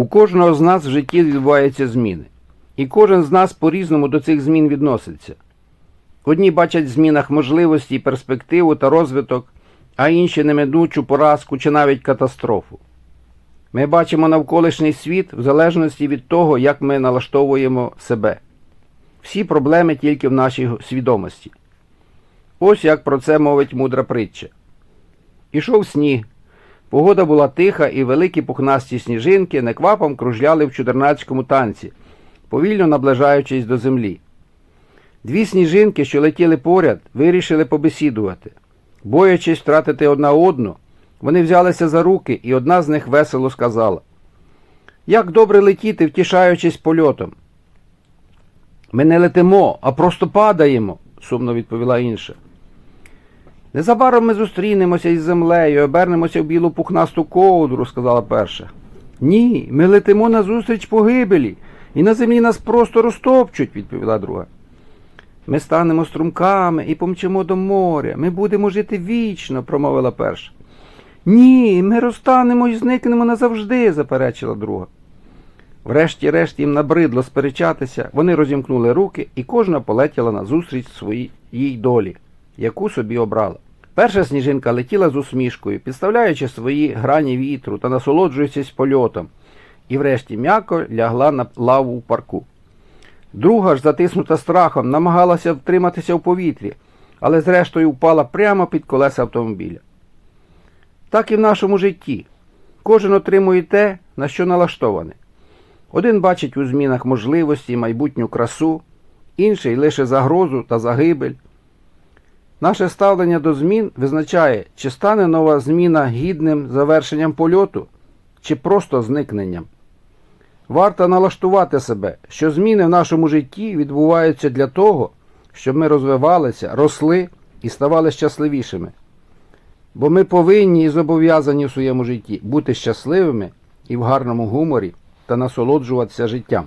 У кожного з нас в житті відбуваються зміни. І кожен з нас по-різному до цих змін відноситься. Одні бачать в змінах можливості, перспективу та розвиток, а інші неминучу поразку чи навіть катастрофу. Ми бачимо навколишній світ в залежності від того, як ми налаштовуємо себе. Всі проблеми тільки в нашій свідомості. Ось як про це мовить мудра притча. Ішов сніг. Погода була тиха, і великі пухнасті сніжинки неквапом кружляли в чудернацькому танці, повільно наближаючись до землі. Дві сніжинки, що летіли поряд, вирішили побесідувати. Боячись втратити одна одну, вони взялися за руки, і одна з них весело сказала: Як добре летіти, втішаючись польотом. Ми не летимо, а просто падаємо, сумно відповіла інша. Незабаром ми зустрінемося із землею, обернемося в білу пухнасту ковдру, сказала перша. Ні, ми летимо назустріч погибелі, і на землі нас просто розтопчуть, відповіла друга. Ми станемо струмками і помчимо до моря. Ми будемо жити вічно, промовила перша. Ні, ми розтанемо і зникнемо назавжди, заперечила друга. Врешті-решт їм набридло сперечатися, вони розімкнули руки, і кожна полетіла назустріч своїй їй долі, яку собі обрала. Перша сніжинка летіла з усмішкою, підставляючи свої грані вітру та насолоджуючись польотом, і врешті м'яко лягла на лаву в парку. Друга ж, затиснута страхом, намагалася втриматися в повітрі, але зрештою впала прямо під колеса автомобіля. Так і в нашому житті. Кожен отримує те, на що налаштований. Один бачить у змінах можливості майбутню красу, інший лише загрозу та загибель. Наше ставлення до змін визначає, чи стане нова зміна гідним завершенням польоту, чи просто зникненням. Варто налаштувати себе, що зміни в нашому житті відбуваються для того, щоб ми розвивалися, росли і ставали щасливішими. Бо ми повинні і зобов'язані в своєму житті бути щасливими і в гарному гуморі та насолоджуватися життям.